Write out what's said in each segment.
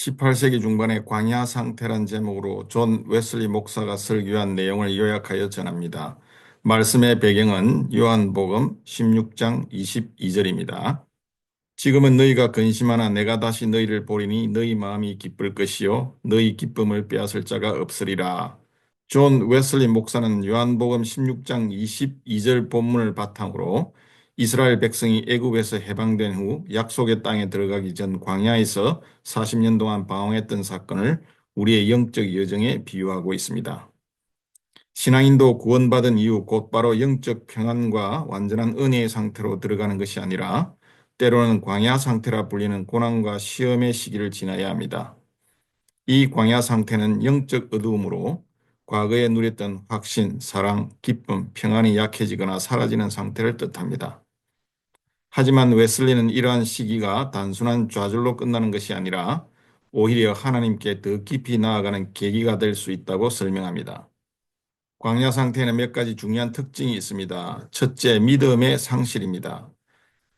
18세기 중반의 광야 상태란 제목으로 존 웨슬리 목사가 설교한 내용을 요약하여 전합니다. 말씀의 배경은 요한복음 16장 22절입니다. 지금은 너희가 근심하나 내가 다시 너희를 보리니 너희 마음이 기쁠 것이요 너희 기쁨을 빼앗을 자가 없으리라. 존 웨슬리 목사는 요한복음 16장 22절 본문을 바탕으로 이스라엘 백성이 애굽에서 해방된 후 약속의 땅에 들어가기 전 광야에서 40년 동안 방황했던 사건을 우리의 영적 여정에 비유하고 있습니다. 신앙인도 구원받은 이후 곧바로 영적 평안과 완전한 은혜의 상태로 들어가는 것이 아니라 때로는 광야 상태라 불리는 고난과 시험의 시기를 지나야 합니다. 이 광야 상태는 영적 어두움으로 과거에 누렸던 확신, 사랑, 기쁨, 평안이 약해지거나 사라지는 상태를 뜻합니다. 하지만 웨슬리는 이러한 시기가 단순한 좌절로 끝나는 것이 아니라 오히려 하나님께 더 깊이 나아가는 계기가 될 수 있다고 설명합니다. 광야 상태에는 몇 가지 중요한 특징이 있습니다. 첫째, 믿음의 상실입니다.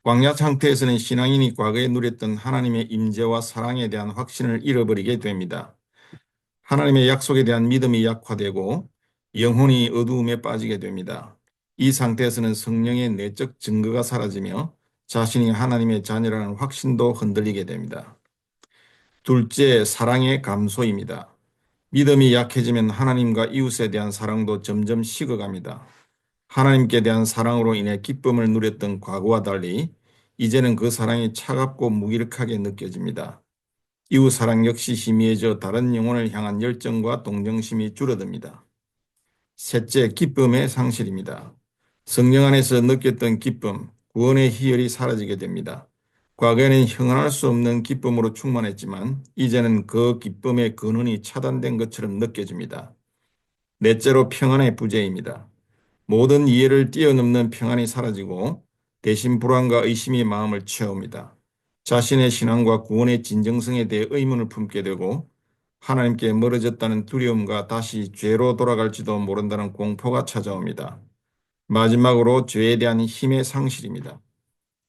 광야 상태에서는 신앙인이 과거에 누렸던 하나님의 임재와 사랑에 대한 확신을 잃어버리게 됩니다. 하나님의 약속에 대한 믿음이 약화되고 영혼이 어두움에 빠지게 됩니다. 이 상태에서는 성령의 내적 증거가 사라지며 자신이 하나님의 자녀라는 확신도 흔들리게 됩니다. 둘째, 사랑의 감소입니다. 믿음이 약해지면 하나님과 이웃에 대한 사랑도 점점 식어갑니다. 하나님께 대한 사랑으로 인해 기쁨을 누렸던 과거와 달리 이제는 그 사랑이 차갑고 무기력하게 느껴집니다. 이웃 사랑 역시 희미해져 다른 영혼을 향한 열정과 동정심이 줄어듭니다. 셋째, 기쁨의 상실입니다. 성령 안에서 느꼈던 기쁨, 구원의 희열이 사라지게 됩니다. 과거에는 형언할 수 없는 기쁨으로 충만했지만 이제는 그 기쁨의 근원이 차단된 것처럼 느껴집니다. 넷째로 평안의 부재입니다. 모든 이해를 뛰어넘는 평안이 사라지고 대신 불안과 의심이 마음을 채웁니다. 자신의 신앙과 구원의 진정성에 대해 의문을 품게 되고 하나님께 멀어졌다는 두려움과 다시 죄로 돌아갈지도 모른다는 공포가 찾아옵니다. 마지막으로 죄에 대한 힘의 상실입니다.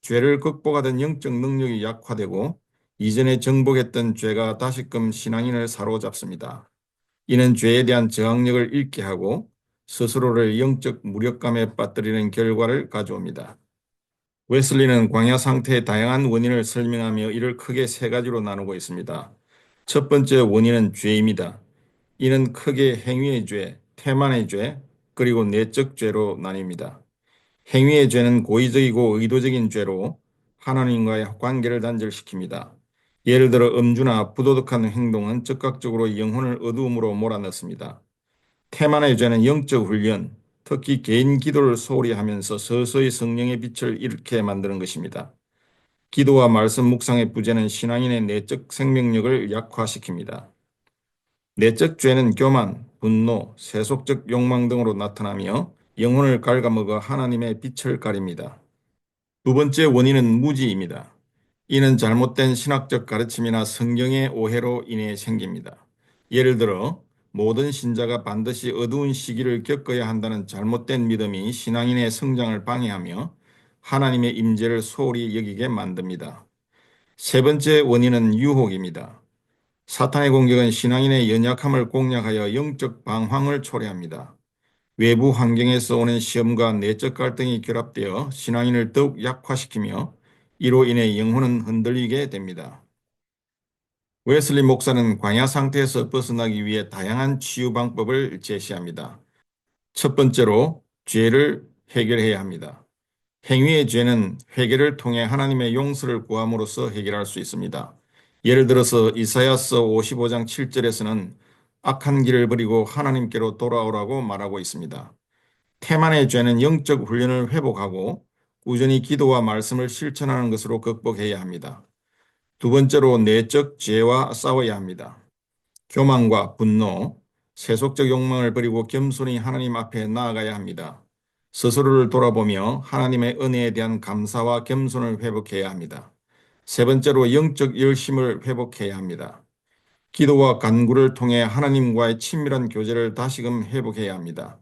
죄를 극복하던 영적 능력이 약화되고 이전에 정복했던 죄가 다시금 신앙인을 사로잡습니다. 이는 죄에 대한 저항력을 잃게 하고 스스로를 영적 무력감에 빠뜨리는 결과를 가져옵니다. 웨슬리는 광야 상태의 다양한 원인을 설명하며 이를 크게 세 가지로 나누고 있습니다. 첫 번째 원인은 죄입니다. 이는 크게 행위의 죄, 태만의 죄, 그리고 내적 죄로 나뉩니다. 행위의 죄는 고의적이고 의도적인 죄로 하나님과의 관계를 단절시킵니다. 예를 들어 음주나 부도덕한 행동은 즉각적으로 영혼을 어두움으로 몰아넣습니다. 태만의 죄는 영적 훈련, 특히 개인 기도를 소홀히 하면서 서서히 성령의 빛을 잃게 만드는 것입니다. 기도와 말씀 묵상의 부재는 신앙인의 내적 생명력을 약화시킵니다. 내적 죄는 교만, 분노, 세속적 욕망 등으로 나타나며 영혼을 갉아먹어 하나님의 빛을 가립니다. 두 번째 원인은 무지입니다. 이는 잘못된 신학적 가르침이나 성경의 오해로 인해 생깁니다. 예를 들어 모든 신자가 반드시 어두운 시기를 겪어야 한다는 잘못된 믿음이 신앙인의 성장을 방해하며 하나님의 임재를 소홀히 여기게 만듭니다. 세 번째 원인은 유혹입니다. 사탄의 공격은 신앙인의 연약함을 공략하여 영적 방황을 초래합니다. 외부 환경에서 오는 시험과 내적 갈등이 결합되어 신앙인을 더욱 약화시키며 이로 인해 영혼은 흔들리게 됩니다. 웨슬리 목사는 광야 상태에서 벗어나기 위해 다양한 치유 방법을 제시합니다. 첫 번째로 죄를 해결해야 합니다. 행위의 죄는 회개를 통해 하나님의 용서를 구함으로써 해결할 수 있습니다. 예를 들어서 이사야서 55장 7절에서는 악한 길을 버리고 하나님께로 돌아오라고 말하고 있습니다. 태만의 죄는 영적 훈련을 회복하고 꾸준히 기도와 말씀을 실천하는 것으로 극복해야 합니다. 두 번째로 내적 죄와 싸워야 합니다. 교만과 분노, 세속적 욕망을 버리고 겸손히 하나님 앞에 나아가야 합니다. 스스로를 돌아보며 하나님의 은혜에 대한 감사와 겸손을 회복해야 합니다. 세 번째로 영적 열심을 회복해야 합니다. 기도와 간구를 통해 하나님과의 친밀한 교제를 다시금 회복해야 합니다.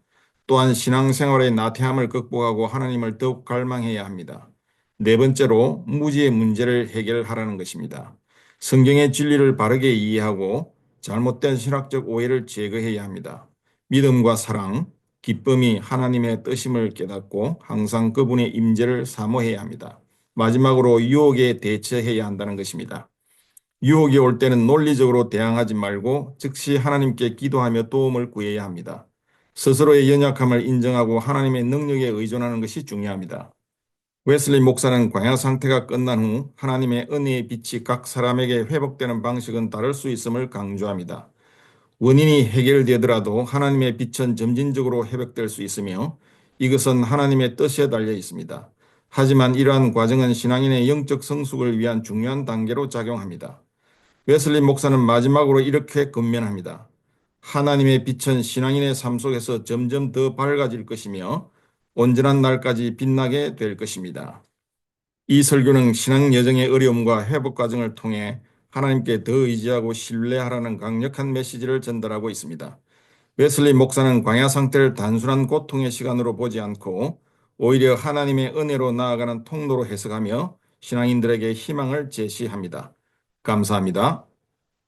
또한 신앙생활의 나태함을 극복하고 하나님을 더욱 갈망해야 합니다. 네 번째로 무지의 문제를 해결하라는 것입니다. 성경의 진리를 바르게 이해하고 잘못된 신학적 오해를 제거해야 합니다. 믿음과 사랑, 기쁨이 하나님의 뜻임을 깨닫고 항상 그분의 임재를 사모해야 합니다. 마지막으로 유혹에 대처해야 한다는 것입니다. 유혹이 올 때는 논리적으로 대항하지 말고 즉시 하나님께 기도하며 도움을 구해야 합니다. 스스로의 연약함을 인정하고 하나님의 능력에 의존하는 것이 중요합니다. 웨슬리 목사는 광야 상태가 끝난 후 하나님의 은혜의 빛이 각 사람에게 회복되는 방식은 다를 수 있음을 강조합니다. 원인이 해결되더라도 하나님의 빛은 점진적으로 회복될 수 있으며 이것은 하나님의 뜻에 달려 있습니다. 하지만 이러한 과정은 신앙인의 영적 성숙을 위한 중요한 단계로 작용합니다. 웨슬리 목사는 마지막으로 이렇게 건면합니다. 하나님의 빛은 신앙인의 삶 속에서 점점 더 밝아질 것이며 온전한 날까지 빛나게 될 것입니다. 이 설교는 신앙 여정의 어려움과 회복 과정을 통해 하나님께 더 의지하고 신뢰하라는 강력한 메시지를 전달하고 있습니다. 웨슬리 목사는 광야 상태를 단순한 고통의 시간으로 보지 않고 오히려 하나님의 은혜로 나아가는 통로로 해석하며 신앙인들에게 희망을 제시합니다. 감사합니다.